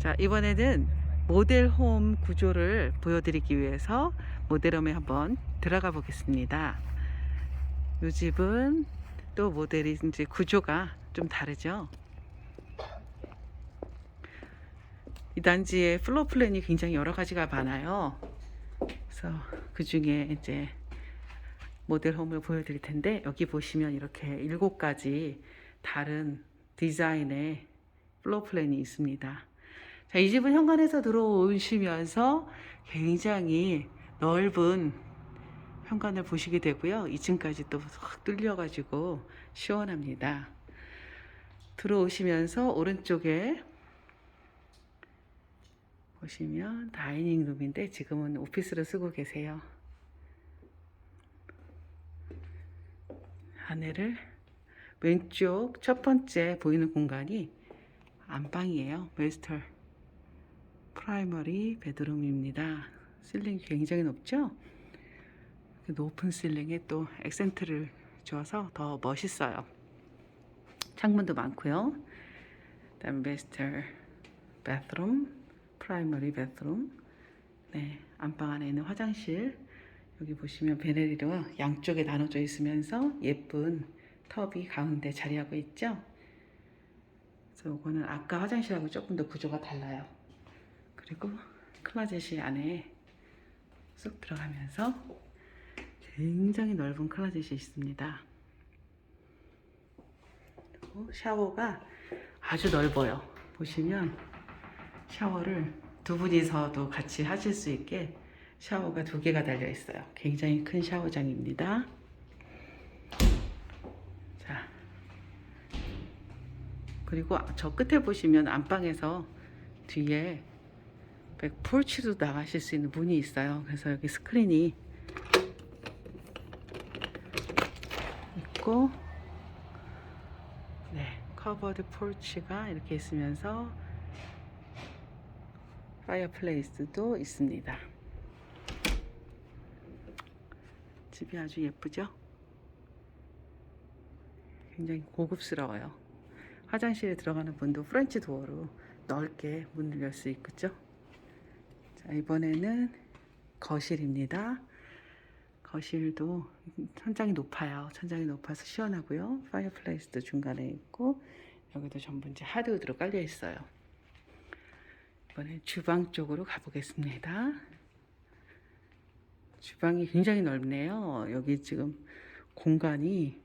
자, 이번에는 모델홈 구조를 보여드리기 위해서 모델홈에 한번 들어가 보겠습니다. 이 집은 또 모델이 이제 구조가 좀 다르죠. 이 단지의 플로어 플랜이 굉장히 여러 가지가 많아요. 그래서 그 중에 이제 모델홈을 보여드릴 텐데 여기 보시면 이렇게 일곱 가지 다른 디자인의 플로어 플랜이 있습니다. 자, 이 집은 현관에서 들어오시면서 굉장히 넓은 현관을 보시게 되고요. 2층까지 또 확 뚫려가지고 시원합니다. 들어오시면서 오른쪽에 보시면 다이닝 룸인데 지금은 오피스로 쓰고 계세요. 안에를 왼쪽 첫 번째 보이는 공간이 안방이에요. 웨스털 프라이머리 베드룸입니다. 실링이 굉장히 높죠? 그 높은 실링에 또 액센트를 줘서 더 멋있어요. 창문도 많고요. 그다음 웨스털 베드룸, 프라이머리 베드룸. 네, 안방 안에 있는 화장실. 여기 보시면 베네리로 양쪽에 나눠져 있으면서 예쁜 텁이 가운데 자리하고 있죠. 그래서 이거는 아까 화장실하고 조금 더 구조가 달라요. 그리고 클라젯이 안에 쑥 들어가면서 굉장히 넓은 클라젯이 있습니다. 그리고 샤워가 아주 넓어요. 보시면 샤워를 두 분이서도 같이 하실 수 있게 샤워가 두 개가 달려 있어요. 굉장히 큰 샤워장입니다. 자, 그리고 저 끝에 보시면 안방에서 뒤에 백 폴치로 나가실 수 있는 문이 있어요. 그래서 여기 스크린이 있고, 네, 커버드 폴치가 이렇게 있으면서 파이어플레이스도 있습니다. 집이 아주 예쁘죠? 굉장히 고급스러워요. 화장실에 들어가는 문도 프렌치 도어로 넓게 문을 열 수 있겠죠? 자, 이번에는 거실입니다. 거실도 천장이 높아요. 천장이 높아서 시원하고요. 파이어플레이스도 중간에 있고 여기도 전부 이제 하드우드로 깔려 있어요. 이번엔 주방 쪽으로 가보겠습니다. 주방이 굉장히 넓네요. 여기 지금 공간이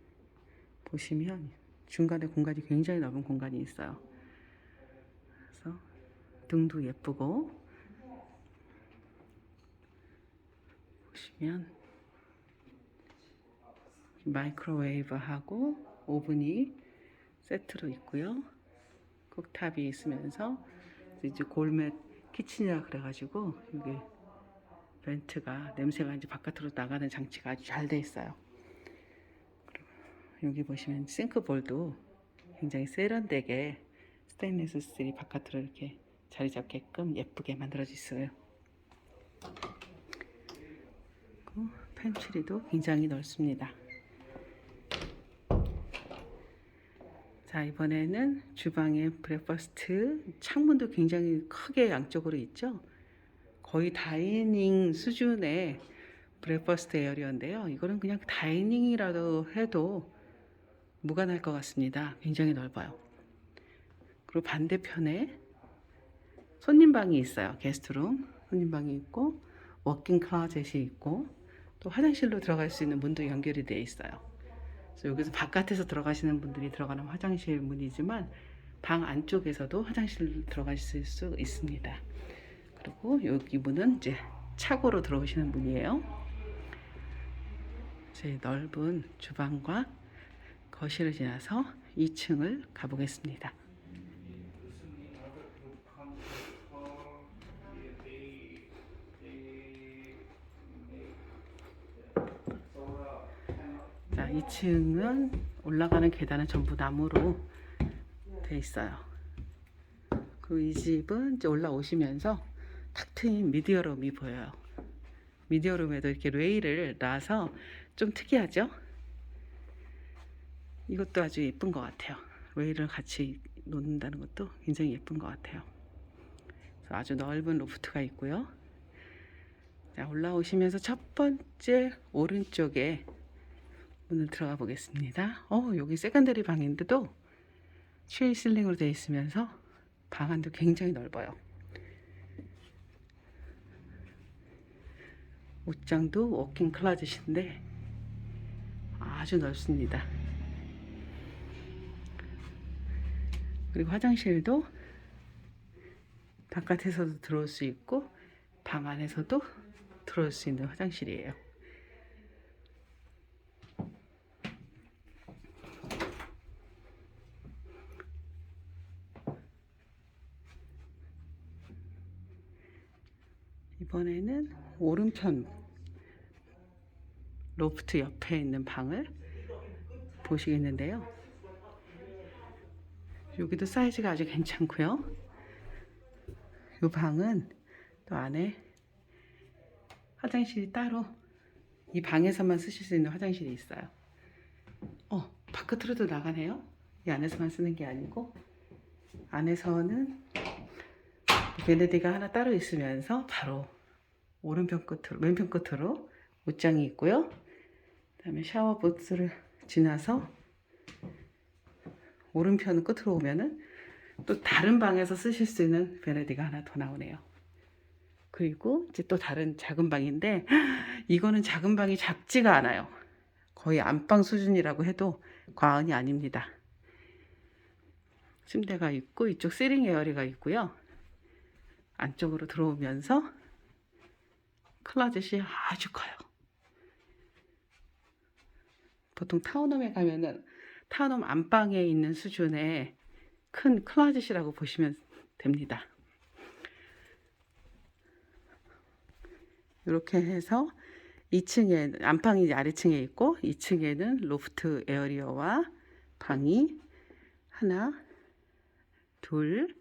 보시면 중간에 공간이 굉장히 넓은 공간이 있어요. 그래서 등도 예쁘고 보시면 마이크로웨이브하고 오븐이 세트로 있고요. 쿡탑이 있으면서 이제 골맷 키친이라 그래가지고 여기 벤트가 냄새가 이제 바깥으로 나가는 장치가 아주 잘 돼 있어요. 여기 보시면 싱크볼도 굉장히 세련되게 스테인리스 스틸이 바깥으로 이렇게 자리 잡게끔 예쁘게 만들어져 있어요. 그리고 팬트리도 굉장히 넓습니다. 자 이번에는 주방의 브렉퍼스트 창문도 굉장히 크게 양쪽으로 있죠. 거의 다이닝 수준의 브렉퍼스트 에어리어인데요. 이거는 그냥 다이닝이라도 해도 무관할 것 같습니다. 굉장히 넓어요. 그리고 반대편에 손님방이 있어요. 게스트룸 손님방이 있고 워킹 클로젯이 있고 또 화장실로 들어갈 수 있는 문도 연결이 되어 있어요. 그래서 여기서 바깥에서 들어가시는 분들이 들어가는 화장실 문이지만 방 안쪽에서도 화장실 들어가실 수 있습니다. 그리고 여기 문은 이제 차고로 들어오시는 문이에요. 제 넓은 주방과 거실을 지나서 2층을 가보겠습니다. 자, 2층은 올라가는 계단은 전부 나무로 돼 있어요. 그리고 이 집은 이제 올라오시면서 탁 트인 미디어룸이 보여요. 미디어룸에도 이렇게 레일을 놔서 좀 특이하죠? 이것도 아주 예쁜 것 같아요. 레일을 같이 놓는다는 것도 굉장히 예쁜 것 같아요. 아주 넓은 로프트가 있고요. 자, 올라오시면서 첫 번째 오른쪽에 문을 들어가 보겠습니다. 어, 여기 세컨더리 방인데도 쉐일 실링으로 되어 있으면서 방 안도 굉장히 넓어요. 옷장도 워킹 클라젯인데 아주 넓습니다. 그리고 화장실도 바깥에서도 들어올 수 있고 방 안에서도 들어올 수 있는 화장실이에요. 이번에는 오른편 로프트 옆에 있는 방을 보시겠는데요. 여기도 사이즈가 아주 괜찮고요. 이 방은 또 안에 화장실이 따로 이 방에서만 쓰실 수 있는 화장실이 있어요. 어, 바깥으로도 나가네요. 이 안에서만 쓰는 게 아니고 안에서는 베네디가 하나 따로 있으면서 바로 오른편 끝으로 왼편 끝으로 옷장이 있고요. 그다음에 샤워 부스를 지나서 오른편 끝으로 오면은 또 다른 방에서 쓰실 수 있는 베네디가 하나 더 나오네요. 그리고 이제 또 다른 작은 방인데 이거는 작은 방이 작지가 않아요. 거의 안방 수준이라고 해도 과언이 아닙니다. 침대가 있고 이쪽 세링 에어리가 있고요. 안쪽으로 들어오면서 클라젯이 아주 커요. 보통 타운홈에 가면은 타운홈 안방에 있는 수준의 큰 클라젯이라고 보시면 됩니다. 이렇게 해서 2층에 안방이 아래층에 있고 2층에는 로프트 에어리어와 방이 하나, 둘,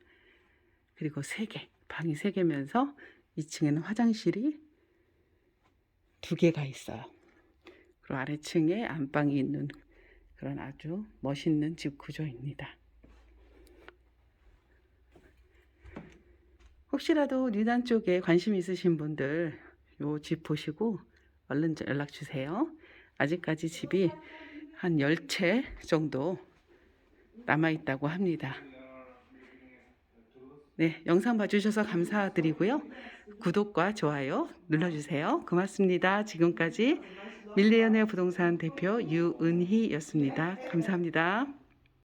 그리고 세 개. 방이 세 개면서 2층에는 화장실이 두 개가 있어요. 그리고 아래층에 안방이 있는 그런 아주 멋있는 집 구조입니다. 혹시라도 뉴단 쪽에 관심 있으신 분들 요 집 보시고 얼른 연락 주세요. 아직까지 집이 한 10채 정도 남아 있다고 합니다. 네, 영상 봐주셔서 감사드리고요. 구독과 좋아요 눌러주세요. 고맙습니다. 지금까지 밀리언의 부동산 대표 유은희였습니다. 감사합니다.